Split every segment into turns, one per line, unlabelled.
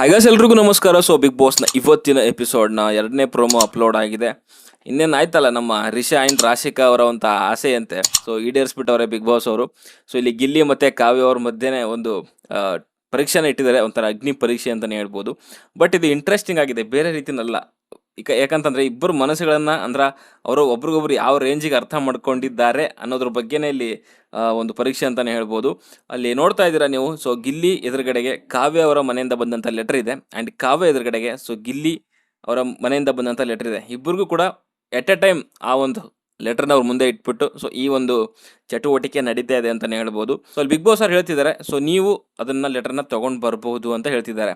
ಹಾಗಾಸ್ ಎಲ್ರಿಗೂ ನಮಸ್ಕಾರ. So big ಬಾಸ್ನ ಇವತ್ತಿನ ಎಪಿಸೋಡ್ನ ಎರಡನೇ ಪ್ರೋಮೋ ಅಪ್ಲೋಡ್ ಆಗಿದೆ. ಇನ್ನೇನು ಆಯ್ತಲ್ಲ, ನಮ್ಮ ರಿಷಾ ಆ್ಯಂಡ್ ರಾಶಿಕಾ ಅವರ ಒಂದು ಆಸೆಯಂತೆ. ಸೊ ಈಡೇರಿಸ್ಬಿಟ್ಟವ್ರೆ ಬಿಗ್ ಬಾಸ್ ಅವರು. ಸೊ ಇಲ್ಲಿ ಗಿಲ್ಲಿ ಮತ್ತು ಕಾವ್ಯ ಅವ್ರ ಮಧ್ಯೆನೇ ಒಂದು ಪರೀಕ್ಷೆನ ಇಟ್ಟಿದ್ದಾರೆ. ಒಂಥರ ಅಗ್ನಿ ಪರೀಕ್ಷೆ ಅಂತಲೇ ಹೇಳ್ಬೋದು. ಬಟ್ ಇದು ಇಂಟ್ರೆಸ್ಟಿಂಗ್ ಆಗಿದೆ. ಬೇರೆ ರೀತಿನಲ್ಲ. ಈಗ ಯಾಕಂತಂದರೆ ಇಬ್ಬರು ಮನಸ್ಸುಗಳನ್ನು ಅಂದ್ರೆ ಅವರು ಒಬ್ರಿಗೊಬ್ರು ಯಾವ ರೇಂಜಿಗೆ ಅರ್ಥ ಮಾಡ್ಕೊಂಡಿದ್ದಾರೆ ಅನ್ನೋದ್ರ ಬಗ್ಗೆನೇ ಇಲ್ಲಿ ಒಂದು ಪರೀಕ್ಷೆ ಅಂತಲೇ ಹೇಳ್ಬೋದು. ಅಲ್ಲಿ ನೋಡ್ತಾ ಇದ್ದೀರಾ ನೀವು ಸೊ ಗಿಲ್ಲಿ ಎದುರುಗಡೆಗೆ ಕಾವ್ಯ ಅವರ ಮನೆಯಿಂದ ಬಂದಂಥ ಲೆಟರ್ ಇದೆ ಆ್ಯಂಡ್ ಕಾವ್ಯ ಎದುರುಗಡೆಗೆ ಸೊ ಗಿಲ್ಲಿ ಅವರ ಮನೆಯಿಂದ ಬಂದಂಥ ಲೆಟರ್ ಇದೆ. ಇಬ್ಬರಿಗೂ ಕೂಡ ಎಟ್ ಎ ಟೈಮ್ ಆ ಒಂದು ಲೆಟರ್ನ ಅವ್ರ ಮುಂದೆ ಇಟ್ಬಿಟ್ಟು ಸೊ ಈ ಒಂದು ಚಟುವಟಿಕೆ ನಡೀತಾ ಇದೆ ಅಂತಲೇ ಹೇಳ್ಬೋದು. ಸೊ ಅಲ್ಲಿ ಬಿಗ್ ಬಾಸ್ ಅವ್ರು ಹೇಳ್ತಿದ್ದಾರೆ ಸೊ ನೀವು ಅದನ್ನು ಲೆಟರ್ನ ತೊಗೊಂಡು ಬರಬಹುದು ಅಂತ ಹೇಳ್ತಿದ್ದಾರೆ.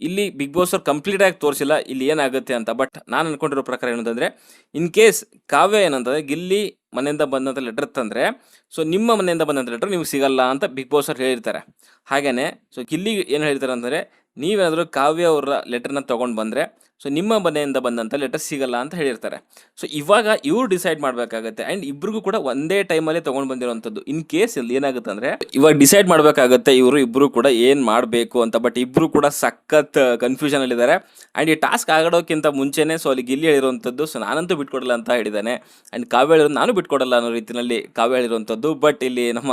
ಇಲ್ಲಿ ಬಿಗ್ ಬಾಸ್ ಅವ್ರು ಕಂಪ್ಲೀಟ್ ಆಗಿ ತೋರಿಸಿಲ್ಲ, ಇಲ್ಲಿ ಏನಾಗುತ್ತೆ ಅಂತ. ಬಟ್ ನಾನು ಅನ್ಕೊಂಡಿರೋ ಪ್ರಕಾರ ಏನಂತಂದ್ರೆ ಇನ್ ಕೇಸ್ ಕಾವ್ಯ ಏನಂತಂದ್ರೆ, ಗಿಲ್ಲಿ ಮನೆಯಿಂದ ಬಂದಂಥ ಲೆಟರ್ ತಂದ್ರೆ ಸೊ ನಿಮ್ಮ ಮನೆಯಿಂದ ಬಂದಂಥ ಲೆಟರ್ ನಿಮ್ಗೆ ಸಿಗಲ್ಲ ಅಂತ ಬಿಗ್ ಬಾಸ್ ಅವ್ರು ಹೇಳಿರ್ತಾರೆ. ಹಾಗೇನೆ ಸೊ ಗಿಲ್ಲಿ ಏನು ಹೇಳ್ತಾರೆ ಅಂತಂದ್ರೆ, ನೀವೇನಾದರೂ ಕಾವ್ಯ ಅವರ ಲೆಟರ್ನ ತೊಗೊಂಡು ಬಂದರೆ ಸೊ ನಿಮ್ಮ ಮನೆಯಿಂದ ಬಂದಂಥ ಲೆಟರ್ ಸಿಗಲ್ಲ ಅಂತ ಹೇಳಿರ್ತಾರೆ. ಸೊ ಇವಾಗ ಇವ್ರು ಡಿಸೈಡ್ ಮಾಡಬೇಕಾಗತ್ತೆ ಆ್ಯಂಡ್ ಇಬ್ರಿಗೂ ಕೂಡ ಒಂದೇ ಟೈಮಲ್ಲಿ ತೊಗೊಂಡು ಬಂದಿರೋವಂಥದ್ದು ಇನ್ ಕೇಸ್ ಇಲ್ಲಿ ಏನಾಗುತ್ತೆ ಅಂದರೆ, ಇವಾಗ ಡಿಸೈಡ್ ಮಾಡಬೇಕಾಗತ್ತೆ ಇವರು ಇಬ್ಬರು ಕೂಡ ಏನು ಮಾಡಬೇಕು ಅಂತ ಬಟ್ ಇಬ್ಬರು ಕೂಡ ಸಖತ್ ಕನ್ಫ್ಯೂಷನಲ್ಲಿದ್ದಾರೆ ಆ್ಯಂಡ್ ಈ ಟಾಸ್ಕ್ ಆಗೋಕ್ಕಿಂತ ಮುಂಚೆನೇ ಸೊ ಅಲ್ಲಿ ಗಿಲ್ಲಿ ಹೇಳಿರುವಂಥದ್ದು ಸೊ ನಾನಂತೂ ಬಿಟ್ಕೊಡಲ್ಲ ಅಂತ ಹೇಳಿದ್ದಾನೆ. ಆ್ಯಂಡ್ ಕಾವ್ಯ ಹೇಳಿರೋದು ನಾನು ಬಿಟ್ಕೊಡಲ್ಲ ಅನ್ನೋ ರೀತಿಯಲ್ಲಿ ಕಾವ್ಯ ಹೇಳಿರುವಂಥದ್ದು ಬಟ್ ಇಲ್ಲಿ ನಮ್ಮ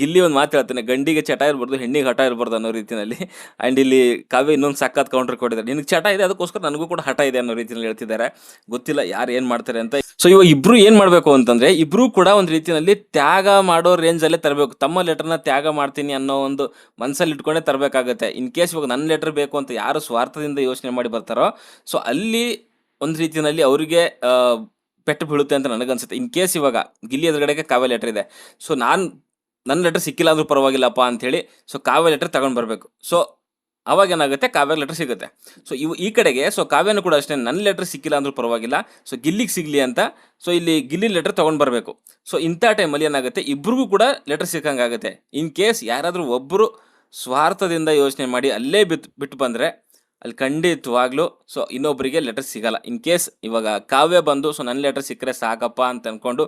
ಗಿಲ್ಲಿ ಒಂದು ಮಾತು ಹೇಳ್ತಾನೆ, ಗಂಡಿಗೆ ಚಟ ಇರ್ಬಾರ್ದು, ಹೆಣ್ಣಿಗೆ ಹಠ ಇರ್ಬಾರ್ದು ಅನ್ನೋ ರೀತಿಯಲ್ಲಿ ಆ್ಯಂಡ್ ಇಲ್ಲಿ ಕಾವ್ಯ ಇನ್ನೊಂದು ಸಖತ್ ಕೌಂಟರ್ ಕೊಟ್ಟಿದ್ದಾರೆ. ನಿನಗೆ ಚಟ ಇದೆ, ಅದಕ್ಕೋಸ್ಕರ ನನಗೂ ಕೂಡ ಹಠ ಇದೆ ಅನ್ನೋ ರೀತಿಯಲ್ಲಿ ಹೇಳ್ತಿದ್ದಾರೆ. ಗೊತ್ತಿಲ್ಲ ಯಾರು ಏನು ಮಾಡ್ತಾರೆ ಅಂತ. ಸೊ ಇವಾಗ ಇಬ್ರು ಏನು ಮಾಡಬೇಕು ಅಂತಂದ್ರೆ, ಇಬ್ರು ಕೂಡ ಒಂದು ರೀತಿಯಲ್ಲಿ ತ್ಯಾಗ ಮಾಡೋ ರೇಂಜಲ್ಲೇ ತರಬೇಕು. ತಮ್ಮ ಲೆಟರ್ನ ತ್ಯಾಗ ಮಾಡ್ತೀನಿ ಅನ್ನೋ ಒಂದು ಮನಸ್ಸಲ್ಲಿ ಇಟ್ಕೊಂಡೇ ತರಬೇಕಾಗುತ್ತೆ. ಇನ್ ಕೇಸ್ ಇವಾಗ ನನ್ನ ಲೆಟರ್ ಬೇಕು ಅಂತ ಯಾರು ಸ್ವಾರ್ಥದಿಂದ ಯೋಚನೆ ಮಾಡಿ ಬರ್ತಾರೋ ಸೊ ಅಲ್ಲಿ ಒಂದು ರೀತಿಯಲ್ಲಿ ಅವರಿಗೆ ಪೆಟ್ಟು ಬೀಳುತ್ತೆ ಅಂತ ನನಗನ್ಸುತ್ತೆ. ಇನ್ ಕೇಸ್ ಇವಾಗ ಗಿಲ್ಲಿ ಎದುರುಗಡೆಗೆ ಕಾವ್ಯ ಲೆಟರ್ ಇದೆ. ಸೊ ನಾನು ನನ್ನ ಲೆಟರ್ ಸಿಕ್ಕಿಲ್ಲ ಅಂದ್ರೂ ಪರವಾಗಿಲ್ಲಪ್ಪ ಅಂಥೇಳಿ ಸೊ ಕಾವ್ಯ ಲೆಟರ್ ತಗೊಂಡು ಬರಬೇಕು. ಸೊ ಅವಾಗ ಏನಾಗುತ್ತೆ? ಕಾವ್ಯ ಲೆಟರ್ ಸಿಗುತ್ತೆ. ಸೊ ಇವು ಈ ಕಡೆಗೆ ಸೊ ಕಾವ್ಯನೂ ಕೂಡ ಅಷ್ಟೇ, ನನ್ನ ಲೆಟರ್ ಸಿಕ್ಕಿಲ್ಲ ಅಂದ್ರೂ ಪರವಾಗಿಲ್ಲ. ಸೊ ಗಿಲ್ಲಿಗೆ ಸಿಗಲಿ ಅಂತ ಸೊ ಇಲ್ಲಿ ಗಿಲ್ಲಿ ಲೆಟರ್ ತೊಗೊಂಡು ಬರಬೇಕು. ಸೊ ಇಂಥ ಟೈಮಲ್ಲಿ ಏನಾಗುತ್ತೆ? ಇಬ್ರಿಗೂ ಕೂಡ ಲೆಟರ್ ಸಿಕ್ಕಂಗಾಗುತ್ತೆ ಇನ್ ಕೇಸ್ ಯಾರಾದರೂ ಒಬ್ಬರು ಸ್ವಾರ್ಥದಿಂದ ಯೋಚನೆ ಮಾಡಿ ಅಲ್ಲೇ ಬಿತ್ತು ಬಿಟ್ಟು ಬಂದರೆ, ಅಲ್ಲಿ ಖಂಡಿತವಾಗ್ಲೂ ಸೊ ಇನ್ನೊಬ್ಬರಿಗೆ ಲೆಟರ್ ಸಿಗಲ್ಲ. ಇನ್ ಕೇಸ್ ಇವಾಗ ಕಾವ್ಯ ಬಂದು ಸೊ ನನ್ನ ಲೆಟರ್ ಸಿಕ್ಕರೆ ಸಾಕಪ್ಪ ಅಂತ ಅನ್ಕೊಂಡು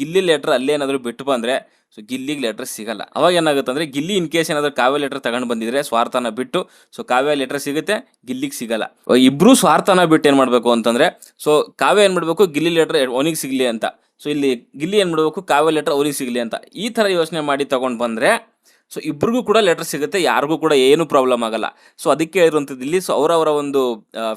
ಗಿಲ್ಲಿ ಲೆಟರ್ ಅಲ್ಲೇನಾದರೂ ಬಿಟ್ಟು ಬಂದರೆ ಸೊ ಗಿಲ್ಲಿಗೆ ಲೆಟರ್ ಸಿಗಲ್ಲ. ಅವಾಗ ಏನಾಗುತ್ತೆ ಅಂದರೆ, ಗಿಲ್ಲಿ ಇನ್ ಕೇಸ್ ಏನಾದರೂ ಕಾವ್ಯ ಲೆಟರ್ ತಗೊಂಡು ಬಂದಿದ್ರೆ ಸ್ವಾರ್ಥನ ಬಿಟ್ಟು ಸೊ ಕಾವ್ಯ ಲೆಟರ್ ಸಿಗುತ್ತೆ, ಗಿಲ್ಲಿಗೆ ಸಿಗಲ್ಲ. ಇಬ್ಬರೂ ಸ್ವಾರ್ಥನ ಬಿಟ್ಟು ಏನು ಮಾಡಬೇಕು ಅಂತಂದರೆ ಸೊ ಕಾವ್ಯ ಏನು ಮಾಡಬೇಕು, ಗಿಲ್ಲಿ ಲೆಟರ್ ಅವನಿಗೆ ಸಿಗಲಿ ಅಂತ. ಸೊ ಇಲ್ಲಿ ಗಿಲ್ಲಿ ಏನು ಮಾಡಬೇಕು, ಕಾವ್ಯ ಲೆಟರ್ ಅವ್ರಿಗೆ ಸಿಗಲಿ ಅಂತ. ಈ ಥರ ಯೋಚನೆ ಮಾಡಿ ತೊಗೊಂಡು ಬಂದರೆ ಸೊ ಇಬ್ರಿಗೂ ಕೂಡ ಲೆಟರ್ ಸಿಗುತ್ತೆ, ಯಾರಿಗೂ ಕೂಡ ಏನು ಪ್ರಾಬ್ಲಮ್ ಆಗಲ್ಲ. ಸೊ ಅದಕ್ಕೆ ಇರುವಂಥದ್ದು ಇಲ್ಲಿ ಸೊ ಅವರವರ ಒಂದು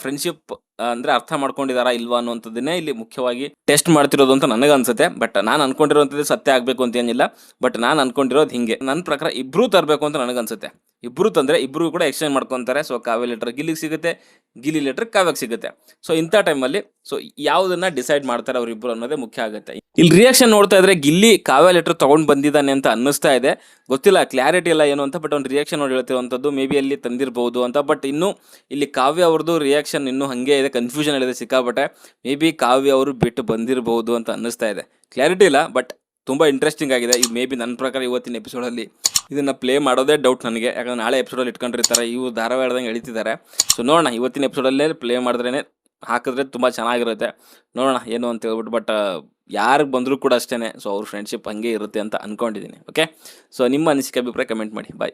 ಫ್ರೆಂಡ್ಶಿಪ್ ಅಂದ್ರೆ ಅರ್ಥ ಮಾಡ್ಕೊಂಡಿದಾರಾ ಇಲ್ವಾ ಅನ್ನುವಂಥದ್ದನ್ನೇ ಇಲ್ಲಿ ಮುಖ್ಯವಾಗಿ ಟೆಸ್ಟ್ ಮಾಡ್ತಿರೋದು ಅಂತ ನನಗೆ ಅನ್ಸುತ್ತೆ. ಬಟ್ ನಾನು ಅನ್ಕೊಂಡಿರೋಂಥದ್ದು ಸತ್ಯ ಆಗಬೇಕು ಅಂತ ಏನಿಲ್ಲ. ಬಟ್ ನಾನು ಅನ್ಕೊಂಡಿರೋದು ಹಿಂಗೆ. ನನ್ನ ಪ್ರಕಾರ ಇಬ್ರು ತರಬೇಕು ಅಂತ ನನಗೆ ಅನ್ಸುತ್ತೆ. ಇಬ್ರು ತಂದ್ರೆ ಇಬ್ರು ಕೂಡ ಎಕ್ಸ್ಚೇಂಜ್ ಮಾಡ್ಕೊಂತಾರೆ. ಸೊ ಕಾವ್ಯ ಲೆಟರ್ ಗಿಲ್ಲಿಗೆ ಸಿಗುತ್ತೆ. ಗಿಲ್ಲಿ ಲೆಟರ್ ಕಾವ್ಯಕ್ಕೆ ಸಿಗುತ್ತೆ. ಸೊ ಇಂಥ ಟೈಮಲ್ಲಿ ಸೊ ಯಾವುದನ್ನ ಡಿಸೈಡ್ ಮಾಡ್ತಾರೆ ಅವರಿಬ್ರು ಅನ್ನೋದೇ ಮುಖ್ಯ ಆಗುತ್ತೆ. ಇಲ್ಲಿ ರಿಯಾಕ್ಷನ್ ನೋಡ್ತಾ ಇದ್ರೆ ಗಿಲ್ಲಿ ಕಾವ್ಯ ಲೆಟರ್ ತಗೊಂಡ್ ಬಂದಿದ್ದಾನೆ ಅಂತ ಅನ್ನಿಸ್ತಾ ಇದೆ. ಗೊತ್ತಿಲ್ಲ ಕ್ಲಾರಿಟಿ ಇಲ್ಲ ಏನು ಅಂತ ಬಟ್ ಅವ್ನು ರಿಯಾಕ್ಷನ್ ನೋಡಿ ಹೇಳ್ತಿರುವಂಥದ್ದು ಮೇ ಬಿ ಅಲ್ಲಿ ತಂದಿರಬಹುದು ಅಂತ. ಬಟ್ ಇನ್ನು ಇಲ್ಲಿ ಕಾವ್ಯ ಅವ್ರದ್ದು ರಿಯಾಕ್ಷನ್ ಇನ್ನೂ ಹಂಗೆ ಇದೆ. ಕನ್ಫ್ಯೂಷನ್ ಇದೆ ಸಿಕ್ಕಾಪಟ್ಟೆ ಮೇ ಬಿ ಕಾವ್ಯ ಅವರು ಬಿಟ್ಟು ಬಂದಿರಬಹುದು ಅಂತ ಅನ್ನಿಸ್ತಾ ಇದೆ. ಕ್ಲಾರಿಟಿ ಇಲ್ಲ ಬಟ್ ತುಂಬ ಇಂಟ್ರೆಸ್ಟಿಂಗ್ ಆಗಿದೆ. ಈ ಮೇ ಬಿ ನನ್ನ ಪ್ರಕಾರ ಇವತ್ತಿನ ಎಪಿಸೋಡಲ್ಲಿ ಇದನ್ನು ಪ್ಲೇ ಮಾಡೋದೇ ಡೌಟ್ ನನಗೆ. ಯಾಕಂದ್ರೆ ನಾಳೆ ಎಪಿಸೋಡಲ್ಲಿ ಇಟ್ಕೊಂಡಿರ್ತಾರೆ ಇವು ಧಾರವಾಡದಂಗೆ ಎಳಿತಿದ್ದಾರೆ. ಸೊ ನೋಡೋಣ, ಇವತ್ತಿನ ಎಪಿಸೋಡಲ್ಲೇ ಪ್ಲೇ ಮಾಡಿದ್ರೇ ಹಾಕಿದ್ರೆ ತುಂಬ ಚೆನ್ನಾಗಿರುತ್ತೆ. ನೋಡೋಣ ಏನು ಅಂತ ಹೇಳ್ಬಿಟ್ಟು ಬಟ್ ಯಾರಿಗೆ ಬಂದರೂ ಕೂಡ ಅಷ್ಟೇ ಸೊ ಅವ್ರ ಫ್ರೆಂಡ್ಶಿಪ್ ಹಂಗೆ ಇರುತ್ತೆ ಅಂತ ಅಂದ್ಕೊಂಡಿದ್ದೀನಿ ಓಕೆ ಸೊ ನಿಮ್ಮ ಅನಿಸಿಕೆ ಅಭಿಪ್ರಾಯ ಕಮೆಂಟ್ ಮಾಡಿ. ಬಾಯ್